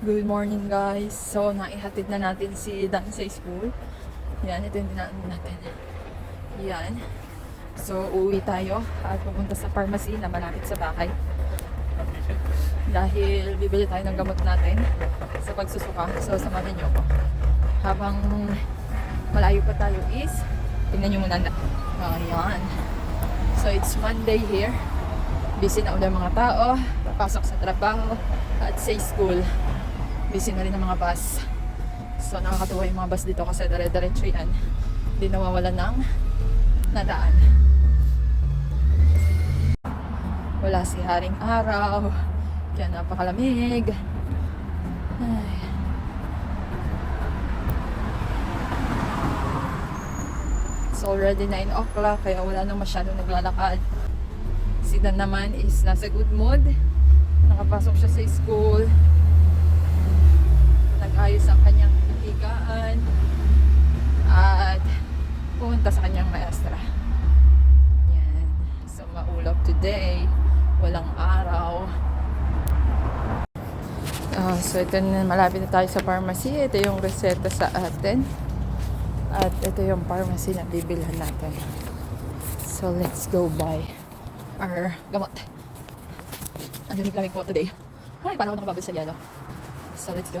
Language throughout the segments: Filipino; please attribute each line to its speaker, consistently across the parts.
Speaker 1: Good morning guys. So, naihatid na natin si Dan sa school. Yan, ito yung dinaan natin. Yan. So, uwi tayo at pupunta sa pharmacy na malapit sa bahay. Dahil bibili tayo ng gamot natin sa pagsusuka. So, samahan niyo ako. Habang malayo pa tayo is, tingnan niyo muna na. Ayan. So, it's Monday here. Busy na ulit mga tao. Papasok sa trabaho at sa school busy na rin ang mga bus. So nakakatuwa yung mga bus dito kasi dire-diretso yan. Hindi nawawala ng nadaan. Wala si Haring Araw. Kaya napakalamig. Ay. It's already 9 o'clock kaya wala nang masyadong naglalakad. Si Dan naman is nasa good mood. Nakapasok siya sa school nag-ayos ang kanyang higaan at pumunta sa kanyang maestra. Yan. So, maulap today. Walang araw. Ah, so, ito na, malapit na tayo sa pharmacy. Ito yung reseta sa atin. At ito yung pharmacy na bibilhan natin. So, let's go buy our gamot. Ang lamig po today. Ay, paano ako nakababal sa yelo? So, let's go.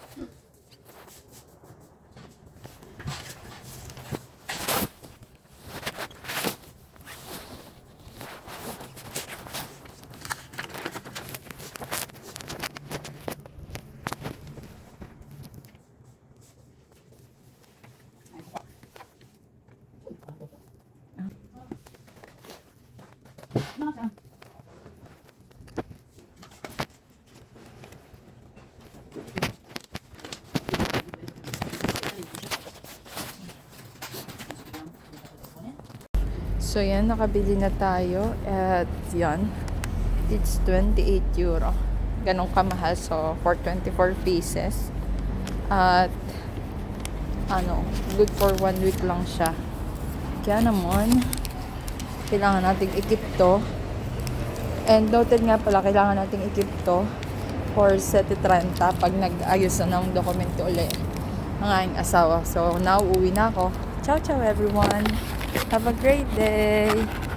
Speaker 1: So yan, nakabili na tayo at yan, it's 28 euro. Ganong kamahal, so for 24 pieces. At ano, good for one week lang siya. Kaya naman, kailangan nating ikip to. And noted nga pala, kailangan nating ikip to for 7.30 pag nag-ayos na ng dokumento ulit ang aking asawa. So now, uwi na ako. Ciao, ciao everyone! Have a great day!